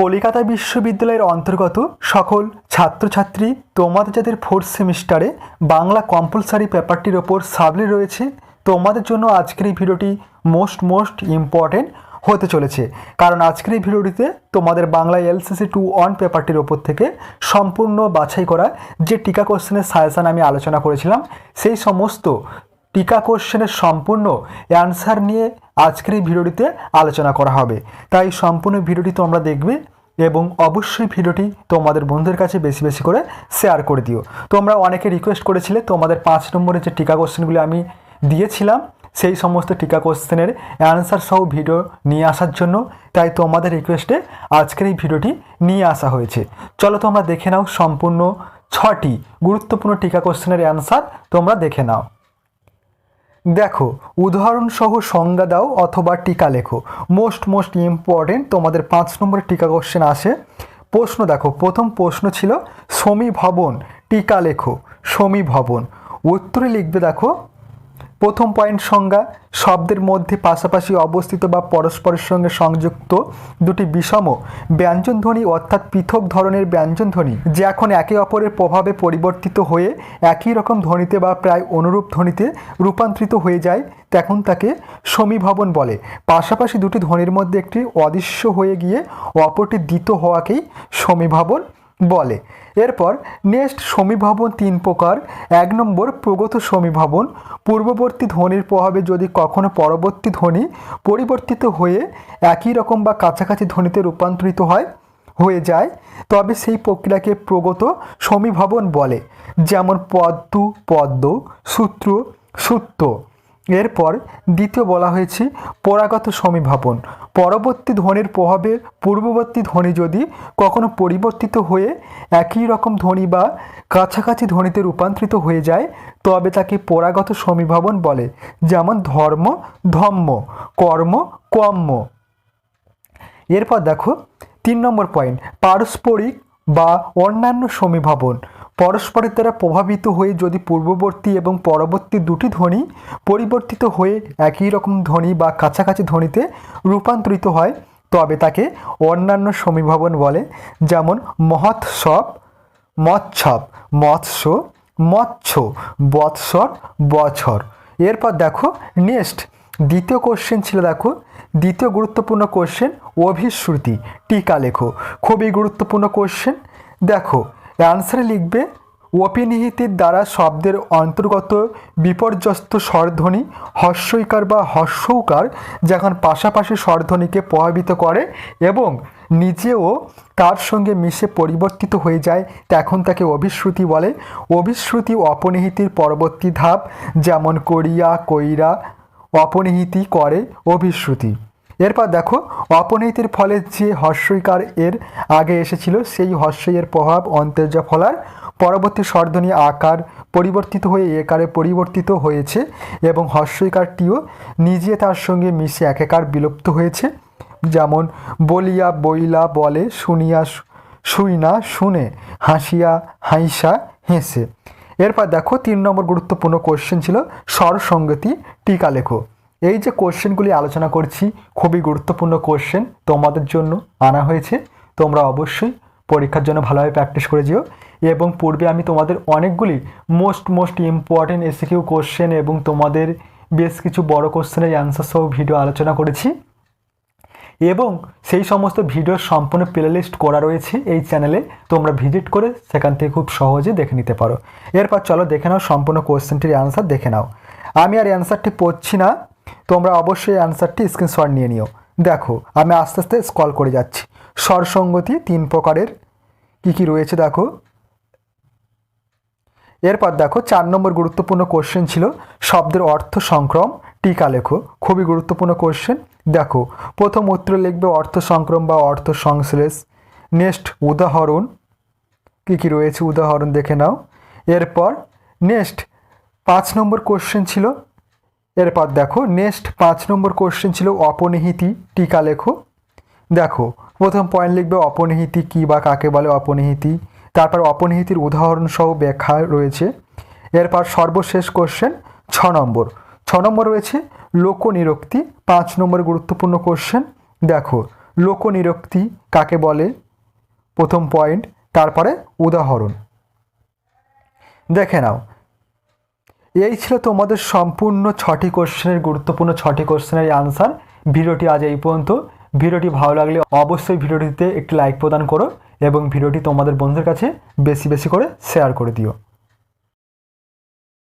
কলিকাতা বিশ্ববিদ্যালয়ের অন্তর্গত সকল ছাত্রছাত্রী, তোমাদের যাদের ফোর্থ সেমিস্টারে বাংলা কম্পালসারি পেপারটির ওপর সাবলি রয়েছে, তোমাদের জন্য আজকের এই ভিডিওটি মোস্ট মোস্ট ইম্পর্টেন্ট হতে চলেছে। কারণ আজকের এই ভিডিওটিতে তোমাদের বাংলা এলসিসি টু ওয়ান পেপারটির ওপর থেকে সম্পূর্ণ বাছাই করা যে টিকা কোশ্চেনের সাজেশান আমি আলোচনা করেছিলাম, সেই সমস্ত টিকা কোশ্চেনের সম্পূর্ণ অ্যান্সার নিয়ে আজকের এই ভিডিওটিতে আলোচনা করা হবে। তাই সম্পূর্ণ ভিডিওটি তোমরা দেখবে এবং অবশ্যই ভিডিওটি তোমাদের বন্ধুদের কাছে বেশি বেশি করে শেয়ার করে দিও। তোমরা অনেকে রিকোয়েস্ট করেছিলে তোমাদের পাঁচ নম্বরের যে টিকা কোশ্চেনগুলি আমি দিয়েছিলাম, সেই সমস্ত টিকা কোশ্চেনের অ্যান্সার সহ ভিডিও নিয়ে আসার জন্য তাই তোমাদের রিকোয়েস্টে আজকের এই ভিডিওটি নিয়ে আসা হয়েছে। চলো তোমরা দেখে নাও সম্পূর্ণ ছটি গুরুত্বপূর্ণ টিকা কোশ্চেনের অ্যান্সার তোমরা দেখে নাও। দেখো, উদাহরণসহ সংজ্ঞা দাও অথবা টিকা লেখো। মোস্ট মোস্ট ইম্পর্টেন্ট তোমাদের পাঁচ নম্বরের টিকা কোশ্চেন আসে। প্রশ্ন দেখো, প্রথম প্রশ্ন ছিল সমী ভবন টিকা লেখো সমী ভবন উত্তরে লিখবে দেখো প্রথম পয়েন্ট সংজ্ঞা, শব্দের মধ্যে পাশাপাশি অবস্থিত বা পরস্পরের সঙ্গে সংযুক্ত দুটি বিষম ব্যঞ্জনধ্বনি অর্থাৎ পৃথক ধরনের ব্যঞ্জনধ্বনি যে এখন একে অপরের প্রভাবে পরিবর্তিত হয়ে একই রকম ধ্বনিতে বা প্রায় অনুরূপ ধ্বনিতে রূপান্তরিত হয়ে যায়, তখন তাকে সমীভবন বলে। পাশাপাশি দুটি ধ্বনির মধ্যে একটি অদৃশ্য হয়ে গিয়ে অপরটি দ্বিত হওয়াকেই সমীভবন বলে। এরপর নেক্সট সমীভবন তিন প্রকার। এক নম্বর প্রগত সমীভবন। পূর্ববর্তী ধ্বনির প্রভাবে যদি কখনো পরবর্তী ধ্বনি পরিবর্তিত হয়ে একই রকম বা কাছাকাছি ধ্বনিতে রূপান্তরিত হয়, হয়ে যায়, তবে সেই প্রক্রিয়াকে প্রগত সমীভবন বলে। যেমন পদ্ম পদ্ম, সূত্র সূত্র। এরপর দ্বিতীয় বলা হয়েছে পরাগত সমীভাবন। পরবর্তী ধ্বনির প্রভাবে পূর্ববর্তী ধ্বনি যদি কখনো পরিবর্তিত হয়ে একই রকম ধ্বনি বা কাছাকাছি ধ্বনিতে রূপান্তরিত হয়ে যায়, তবে তাকে পরাগত সমীভাবন বলে, যেমন ধর্ম, ধম্ম, কর্ম, কম্ম। এরপর দেখো, তিন নম্বর পয়েন্ট পারস্পরিক বা অন্যান্য সমীভাবন। পরস্পরের দ্বারা প্রভাবিত হয়ে যদি পূর্ববর্তী এবং পরবর্তী দুটি ধ্বনি পরিবর্তিত হয়ে একই রকম ধ্বনি বা কাছাকাছি ধ্বনিতে রূপান্তরিত হয়, তবে তাকে অন্যান্য সমীভাবন বলে, যেমন মহোৎসব, মৎসব, মৎস্য মৎস্য, বৎসর, বছর। এরপর দেখো নেক্সট দ্বিতীয় কোশ্চেন ছিল দেখো, দ্বিতীয় গুরুত্বপূর্ণ কোশ্চেন অভিশ্রুতি, টিকা লেখো। খুবই গুরুত্বপূর্ণ কোশ্চেন দেখো অ্যান্সারে লিখবে, অপিনিহিতির দ্বারা শব্দের অন্তর্গত বিপর্যস্ত স্বরধ্বনি হস্যইকার বা হস্যৌকার যখন পাশাপাশি স্বরধ্বনিকে প্রভাবিত করে এবং নিজেও তার সঙ্গে মিশে পরিবর্তিত হয়ে যায়, তখন তাকে অভিশ্রুতি বলে। অভিশ্রুতি অপনিহিতির পরবর্তী ধাপ, যেমন করিয়া, কইরা অপনিহিতি করে অভিশ্রুতি। এরপর দেখো অপনিহিতির ফলে যে হর্ষইকার এর আগে এসেছিল, সেই হর্ষইয়ের প্রভাব অন্তর্জা ফলার পরবর্তী স্বরধ্বনি আকার পরিবর্তিত হয়ে একারে পরিবর্তিত হয়েছে এবং হর্ষইকারটিও নিজে তার সঙ্গে মিশে একাকার বিলুপ্ত হয়েছে। যেমন, বলিয়া, বইলা, বলে, শুনিয়া শুই না, শুনে, হাসিয়া, হাইসা, হেসে। এরপর দেখো তিন নম্বর গুরুত্বপূর্ণ কোশ্চেন ছিল স্বরসঙ্গতি টিকা লেখো। এই যে কোশ্চেনগুলি আলোচনা করছি, খুবই গুরুত্বপূর্ণ কোশ্চেন তোমাদের জন্য আনা হয়েছে। তোমরা অবশ্যই পরীক্ষার জন্য ভালোভাবে প্র্যাকটিস করে যেও। এবং পূর্বে আমি তোমাদের অনেকগুলি most most important SAQ question এবং তোমাদের বেশ কিছু বড় কোশ্চেনের অ্যান্সার সহ ভিডিও আলোচনা করেছি। এবং সেই সমস্ত ভিডিওর সম্পূর্ণ প্লেলিস্ট করা রয়েছে এই চ্যানেলে তোমরা ভিজিট করে সেখান থেকে খুব সহজে দেখে নিতে পারো। এরপর চলো দেখে নাও সম্পূর্ণ কোশ্চেনটির অ্যান্সার দেখে নাও। আমি আর অ্যান্সারটি পড়ছি না। তোমরা অবশ্যই অ্যান্সারটি স্ক্রিনশট নিয়ে নিও। দেখো, আমি আস্তে আস্তে স্কল করে যাচ্ছি। স্বরসঙ্গতি তিন প্রকারের। কি কি রয়েছে দেখো? এরপর দেখো, চার নম্বর গুরুত্বপূর্ণ কোশ্চেন ছিল, শব্দের অর্থ সংক্রম। টিকা লেখো। খুবই গুরুত্বপূর্ণ কোশ্চেন দেখো, প্রথম উত্তর লিখবে অর্থ সংক্রম বা অর্থ সংশ্লেষ। নেক্সট উদাহরণ। কী কী রয়েছে? উদাহরণ দেখে নাও। এরপর নেক্সট পাঁচ নম্বর কোশ্চেন ছিল। এরপর দেখো নেক্সট পাঁচ নম্বর কোশ্চেন ছিল অপনিহিতি, টিকা লেখো। দেখো, প্রথম পয়েন্ট লিখবে অপনিহিতি কী বা কাকে বলে অপনিহিতি। তারপর অপনিহিতির উদাহরণ সহ ব্যাখ্যা রয়েছে। এরপর সর্বশেষ কোশ্চেন ছ নম্বর। ছ নম্বর রয়েছে লোকনিরক্তি, পাঁচ নম্বর গুরুত্বপূর্ণ কোশ্চেন দেখো, লোকনিরক্তি কাকে বলে? প্রথম পয়েন্ট তারপরে উদাহরণ। দেখে নাও, এই ছিল তোমাদের সম্পূর্ণ ছটি কোশ্চেনের গুরুত্বপূর্ণ ছটি কোশ্চেনের আনসার ভিডিওটি আজ এই পর্যন্ত। ভিডিওটি ভালো লাগলে অবশ্যই ভিডিওটিতে একটি লাইক প্রদান করো এবং ভিডিওটি তোমাদের বন্ধুদের কাছে বেশি বেশি করে শেয়ার করে দিও।